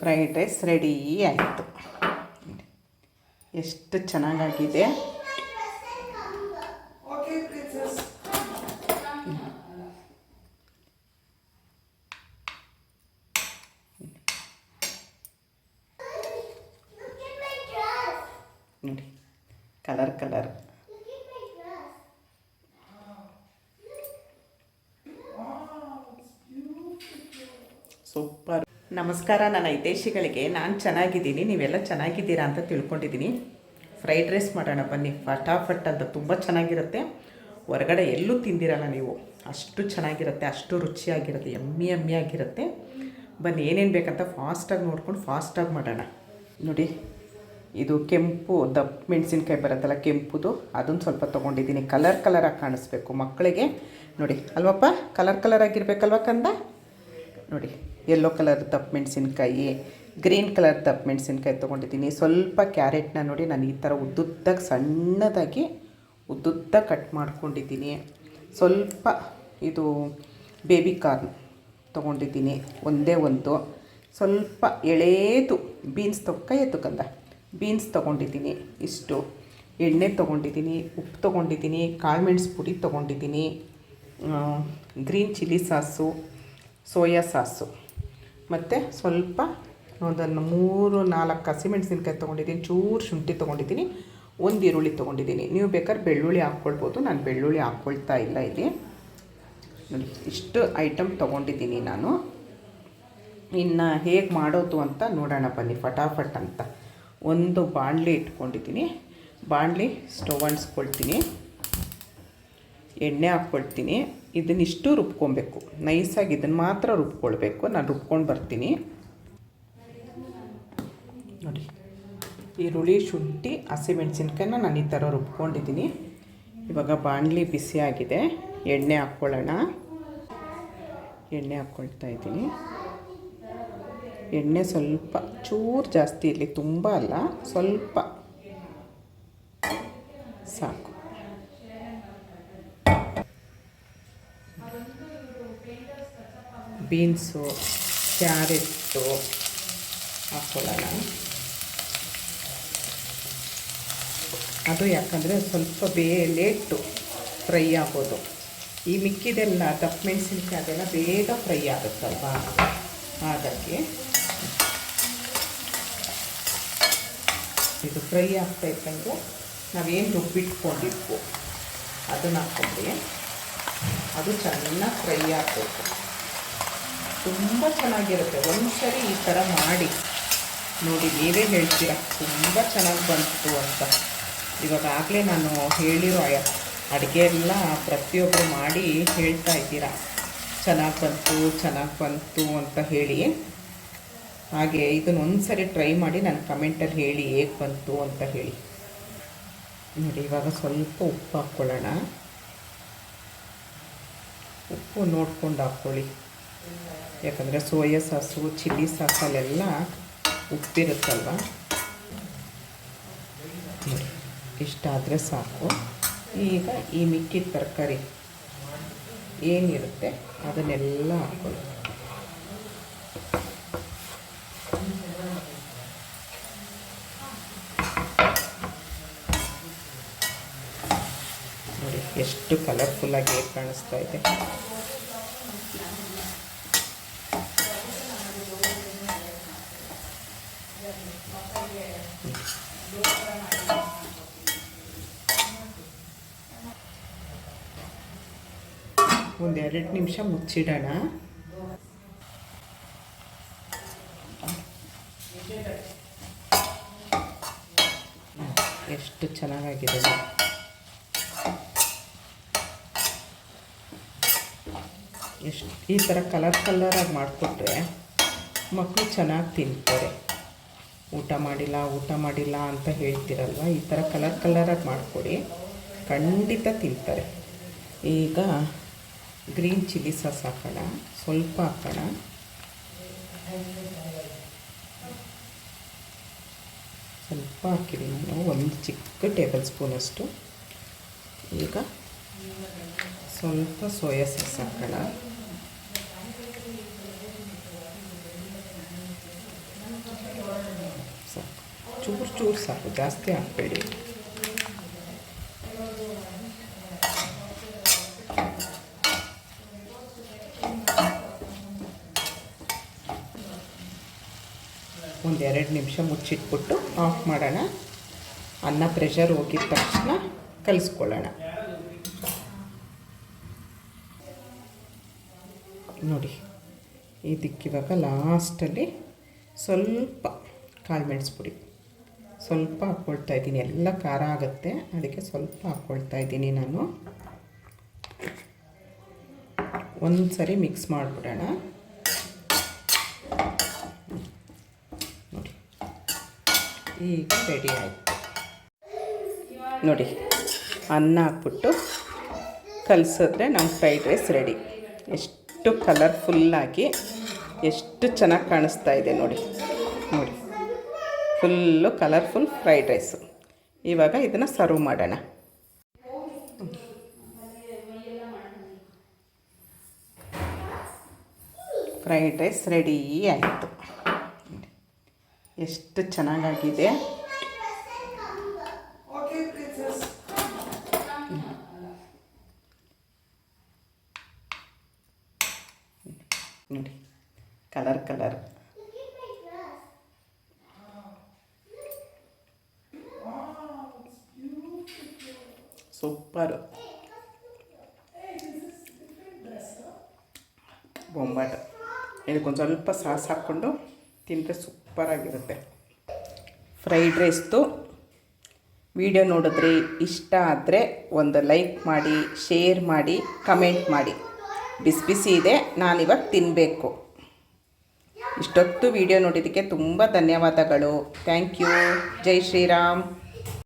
Fried rice ready ಆಯಿತು. ಎಷ್ಟು ಚೆನ್ನಾಗಾಗಿದೆ. ನೋಡಿ ಕಲರ್ ಕಲರ್ ಸೂಪರ್. ನಮಸ್ಕಾರ, ನನ್ನ ಹಿತೈಷಿಗಳಿಗೆ. ನಾನು ಚೆನ್ನಾಗಿದ್ದೀನಿ. ನೀವೆಲ್ಲ ಚೆನ್ನಾಗಿದ್ದೀರಾ ಅಂತ ತಿಳ್ಕೊಂಡಿದ್ದೀನಿ. ಫ್ರೈಡ್ ರೈಸ್ ಮಾಡೋಣ ಬನ್ನಿ. ಫಟಾಫಟ್ ಅಂತ ತುಂಬ ಚೆನ್ನಾಗಿರುತ್ತೆ. ಹೊರಗಡೆ ಎಲ್ಲೂ ತಿಂದಿರಲ್ಲ ನೀವು. ಅಷ್ಟು ಚೆನ್ನಾಗಿರುತ್ತೆ, ಅಷ್ಟು ರುಚಿಯಾಗಿರುತ್ತೆ, ಎಮ್ಮಿ ಎಮ್ಮಿ ಆಗಿರುತ್ತೆ ಬನ್ನಿ, ಏನೇನು ಬೇಕಂತ ಫಾಸ್ಟಾಗಿ ನೋಡ್ಕೊಂಡು ಫಾಸ್ಟಾಗಿ ಮಾಡೋಣ. ನೋಡಿ, ಇದು ಕೆಂಪು ದಪ್ಪ ಮೆಣಸಿನ್ಕಾಯಿ ಬರುತ್ತಲ್ಲ ಕೆಂಪುದು ಅದನ್ನು ಸ್ವಲ್ಪ ತೊಗೊಂಡಿದ್ದೀನಿ. ಕಲರ್ ಕಲರಾಗಿ ಕಾಣಿಸ್ಬೇಕು ಮಕ್ಕಳಿಗೆ. ನೋಡಿ, ಅಲ್ವಪ್ಪ? ಕಲರ್ ಕಲರ್ ಆಗಿರ್ಬೇಕಲ್ವ ಕಂದ? ನೋಡಿ ಯೆಲ್ಲೋ ಕಲರ್ ದಪ್ಪ ಮೆಣಸಿನ್ಕಾಯಿ ಗ್ರೀನ್ ಕಲರ್ ದಪ್ಪ ಮೆಣಸಿನ್ಕಾಯಿ ತೊಗೊಂಡಿದ್ದೀನಿ. ಸ್ವಲ್ಪ ಕ್ಯಾರೆಟ್ನ ನೋಡಿ ನಾನು ಈ ಥರ ಉದ್ದುದ್ದಾಗಿ ಸಣ್ಣದಾಗಿ ಉದ್ದುದ್ದ ಕಟ್ ಮಾಡ್ಕೊಂಡಿದ್ದೀನಿ. ಸ್ವಲ್ಪ ಇದು ಬೇಬಿ ಕಾರ್ನ್ ತೊಗೊಂಡಿದ್ದೀನಿ, ಒಂದೇ ಒಂದು. ಸ್ವಲ್ಪ ಎಳೇದು ಬೀನ್ಸ್ ತೊಕ್ಕ ಕೈ ಎತ್ತು ಕಂದ? ಬೀನ್ಸ್ ತೊಗೊಂಡಿದ್ದೀನಿ, ಇಷ್ಟು. ಎಣ್ಣೆ ತೊಗೊಂಡಿದ್ದೀನಿ, ಉಪ್ಪು ತೊಗೊಂಡಿದ್ದೀನಿ ಕಾಳು ಮೆಣಸು ಪುಡಿ ತೊಗೊಂಡಿದ್ದೀನಿ green chilli sauce. Soya sauce. ಮತ್ತು ಸ್ವಲ್ಪ ಒಂದನ್ನು ಮೂರು, ನಾಲ್ಕು ಹಸಿಮೆಣ್ಸಿನ್ಕಾಯಿ ತೊಗೊಂಡಿದ್ದೀನಿ, ಚೂರು ಶುಂಠಿ ತೊಗೊಂಡಿದ್ದೀನಿ, ಒಂದು ಈರುಳ್ಳಿ ತೊಗೊಂಡಿದ್ದೀನಿ. ನೀವು ಬೇಕಾದ್ರೆ ಬೆಳ್ಳುಳ್ಳಿ ಹಾಕ್ಕೊಳ್ಬೋದು. ನಾನು ಬೆಳ್ಳುಳ್ಳಿ ಹಾಕ್ಕೊಳ್ತಾ ಇಲ್ಲ ಇಲ್ಲಿ. ಇಷ್ಟು ಐಟಮ್ ತೊಗೊಂಡಿದ್ದೀನಿ ನಾನು. ಇನ್ನು ಹೇಗೆ ಮಾಡೋದು ಅಂತ ನೋಡೋಣ ಬನ್ನಿ, ಫಟಾಫಟ್ ಅಂತ. ಒಂದು ಬಾಣಲಿ ಇಟ್ಕೊಂಡಿದ್ದೀನಿ. ಬಾಣಲಿ ಸ್ಟವ್ ಅಂಟಿಸ್ಕೊಳ್ತೀನಿ. ಎಣ್ಣೆ ಹಾಕ್ಕೊಳ್ತೀನಿ. ಇದನ್ನಿಷ್ಟು ರುಬ್ಕೊಬೇಕು. ನೈಸಾಗಿ ಇದನ್ನು ಮಾತ್ರ ರುಬ್ಕೊಳ್ಬೇಕು. ನಾನು ರುಬ್ಕೊಂಡು ಬರ್ತೀನಿ. ನೋಡಿ. ಈರುಳ್ಳಿ, ಶುಂಠಿ, ಹಸಿಮೆಣ್ಸಿನ್ಕಾಯಿನ ನಾನು ಈ ಥರ ರುಬ್ಕೊಂಡಿದ್ದೀನಿ. ಇವಾಗ ಬಾಣಲಿ ಬಿಸಿಯಾಗಿದೆ ಎಣ್ಣೆ ಹಾಕ್ಕೊಳ್ಳೋಣ ಎಣ್ಣೆ ಹಾಕ್ಕೊಳ್ತಾ ಇದ್ದೀನಿ. ಎಣ್ಣೆ ಸ್ವಲ್ಪ ಚೂರು ಜಾಸ್ತಿ ಇರಲಿ, ತುಂಬ ಅಲ್ಲ, ಸ್ವಲ್ಪ ಸಾಕು ಬೀನ್ಸು, ಕ್ಯಾರೆಟ್ಟು ಹಾಕ್ಕೊಳ್ಳೋಣ ಅದು ಯಾಕಂದರೆ ಸ್ವಲ್ಪ ಬೇ ಲೇಟು ಫ್ರೈ ಆಗೋದು. ಈ ಮಿಕ್ಕಿದೆಲ್ಲ ದಪ್ಪ ಮೆಣಸಿನ್ಕಾಯಿ ಅದೆಲ್ಲ ಬೇಗ ಫ್ರೈ ಆಗುತ್ತಲ್ವಾ? ಹಾಗಾಗಿ ಇದು ಫ್ರೈ ಆಗ್ತಾ ಇದ್ದಂಗೆ ನಾವೇನು ರುಬ್ಬಿಟ್ಕೊಂಡಿದ್ವು. ಅದನ್ನು ಹಾಕ್ಕೊಂಡ್ರಿ ಅದು ಚೆನ್ನಾಗಿ ಫ್ರೈ ಆಗಬೇಕು. ತುಂಬ ಚೆನ್ನಾಗಿರುತ್ತೆ. ಒಂದು ಸರಿ ಈ ಥರ ಮಾಡಿ. ನೋಡಿ, ನೀವೇ ಹೇಳ್ತೀರ? ತುಂಬ ಚೆನ್ನಾಗಿ ಬಂತು ಅಂತ. ಇವಾಗ ಆಗಲೇ ನಾನು ಹೇಳಿರೋ ಅಡುಗೆ ಎಲ್ಲ ಪ್ರತಿಯೊಬ್ಬರು ಮಾಡಿ ಹೇಳ್ತಾ ಇದ್ದೀರ? ಚೆನ್ನಾಗಿ ಬಂತು ಚೆನ್ನಾಗಿ ಬಂತು ಅಂತ ಹೇಳಿ. ಹಾಗೆ ಇದನ್ನು ಒಂದು ಸರಿ ಟ್ರೈ ಮಾಡಿ ನಾನು ಕಮೆಂಟಲ್ಲಿ ಹೇಳಿ ಹೇಗೆ ಬಂತು ಅಂತ ಹೇಳಿ. ನೋಡಿ, ಇವಾಗ ಸ್ವಲ್ಪ ಉಪ್ಪು ಹಾಕ್ಕೊಳ್ಳೋಣ. ಉಪ್ಪು ನೋಡ್ಕೊಂಡು ಹಾಕ್ಕೊಳ್ಳಿ. ಯಾಕಂದರೆ ಸೋಯಾ ಸಾಸು, ಚಿಲ್ಲಿ ಸಾಸಲ್ಲೆಲ್ಲ ಉಪ್ಪಿರುತ್ತಲ್ವ? ಇಷ್ಟಾದರೆ ಸಾಕು. ಈಗ ಈ ಮಿಕ್ಕಿದ ತರಕಾರಿ ಏನಿರುತ್ತೆ ಅದನ್ನೆಲ್ಲ ಹಾಕೊಳ್ಳಿ ನೋಡಿ, ಎಷ್ಟು ಕಲರ್ಫುಲ್ಲಾಗಿ ಕಾಣಿಸ್ತಾ ಇದೆ. ಒಂದೆರಡು ನಿಮಿಷ ಮುಚ್ಚಿಡೋಣ. ಎಷ್ಟು ಚೆನ್ನಾಗಾಗಿದೆ. ಎಷ್ಟು, ಈ ಥರ ಕಲರ್ ಕಲರಾಗಿ ಮಾಡಿಕೊಟ್ರೆ ಮಕ್ಕಳು ಚೆನ್ನಾಗಿ ತಿಂತಾರೆ. ಊಟ ಮಾಡಿಲ್ಲ ಊಟ ಮಾಡಿಲ್ಲ ಅಂತ ಹೇಳ್ತಿರಲ್ವ? ಈ ಥರ ಕಲರ್ ಕಲರಾಗಿ ಮಾಡಿಕೊಡಿ. ಖಂಡಿತ ತಿಂತಾರೆ. ಈಗ ಗ್ರೀನ್ ಚಿಲ್ಲಿ ಸಾಸ್ ಹಾಕೋಣ, ಸ್ವಲ್ಪ ಹಾಕೋಣ. ಸ್ವಲ್ಪ ಹಾಕಿದ್ದೀನಿ ನಾನು, ಒಂದು ಚಿಕ್ಕ ಟೇಬಲ್ ಸ್ಪೂನಷ್ಟು ಈಗ ಸ್ವಲ್ಪ ಸೋಯಾ ಸಾಸ್ ಹಾಕೋಣ. ಸಾಕು. ಚೂರು ಚೂರು ಸಾಕು, ಜಾಸ್ತಿ ಹಾಕಬೇಡಿ. ಒಂದೆರಡು ನಿಮಿಷ ಮುಚ್ಚಿಟ್ಬಿಟ್ಟು ಆಫ್ ಮಾಡೋಣ. ಅನ್ನ ಪ್ರೆಷರ್ ಹೋಗಿದ ತಕ್ಷಣ ಕಲಿಸ್ಕೊಳ್ಳೋಣ. ನೋಡಿ ಇದಕ್ಕಿವಾಗ ಲಾಸ್ಟಲ್ಲಿ ಸ್ವಲ್ಪ ಕಾಳು ಮೆಣಸು ಪುಡಿ ಸ್ವಲ್ಪ ಹಾಕ್ಕೊಳ್ತಾ ಇದ್ದೀನಿ. ಎಲ್ಲ ಖಾರ ಆಗುತ್ತೆ. ಅದಕ್ಕೆ ಸ್ವಲ್ಪ ಹಾಕ್ಕೊಳ್ತಾ ಇದ್ದೀನಿ ನಾನು. ಒಂದು ಸರಿ ಮಿಕ್ಸ್ ಮಾಡಿಬಿಡೋಣ. ಈಗ ರೆಡಿ ಆಯಿತು. ನೋಡಿ, ಅನ್ನ ಹಾಕ್ಬಿಟ್ಟು ಕಲಸಿದ್ರೆ ನಮ್ಮ ಫ್ರೈಡ್ ರೈಸ್ ರೆಡಿ ಎಷ್ಟು ಕಲರ್ಫುಲ್ಲಾಗಿ ಎಷ್ಟು ಚೆನ್ನಾಗಿ ಕಾಣಿಸ್ತಾ ಇದೆ ನೋಡಿ. ನೋಡಿ ಫುಲ್ಲು ಕಲರ್ಫುಲ್ ಫ್ರೈಡ್ ರೈಸು ಇವಾಗ ಇದನ್ನು ಸರ್ವ್ ಮಾಡೋಣ. ಫ್ರೈಡ್ ರೈಸ್ ರೆಡಿ ಆಯಿತು. ಎಷ್ಟು ಚೆನ್ನಾಗಾಗಿದೆ. ನೋಡಿ ಕಲರ್ ಕಲರ್ ಸೂಪರು ಬೊಂಬಾಟ ಇದಕ್ಕೊಂದು ಸ್ವಲ್ಪ ಸಾಸ್ ಹಾಕ್ಕೊಂಡು ತಿಂದರೆ ಸೂಪರಾಗಿರುತ್ತೆ ಫ್ರೈಡ್ ರೈಸ್ದು ವಿಡಿಯೋ ನೋಡಿದ್ರೆ ಇಷ್ಟ ಆದರೆ ಒಂದು ಲೈಕ್ ಮಾಡಿ ಶೇರ್ ಮಾಡಿ ಕಮೆಂಟ್ ಮಾಡಿ. ಬಿಸಿ ಬಿಸಿ ಇದೆ ನಾನಿವಾಗ ತಿನ್ನಬೇಕು ಇಷ್ಟೊತ್ತು ವಿಡಿಯೋ ನೋಡಿದ್ದಕ್ಕೆ ತುಂಬ ಧನ್ಯವಾದಗಳು. ಥ್ಯಾಂಕ್ ಯು ಜೈ ಶ್ರೀರಾಮ್.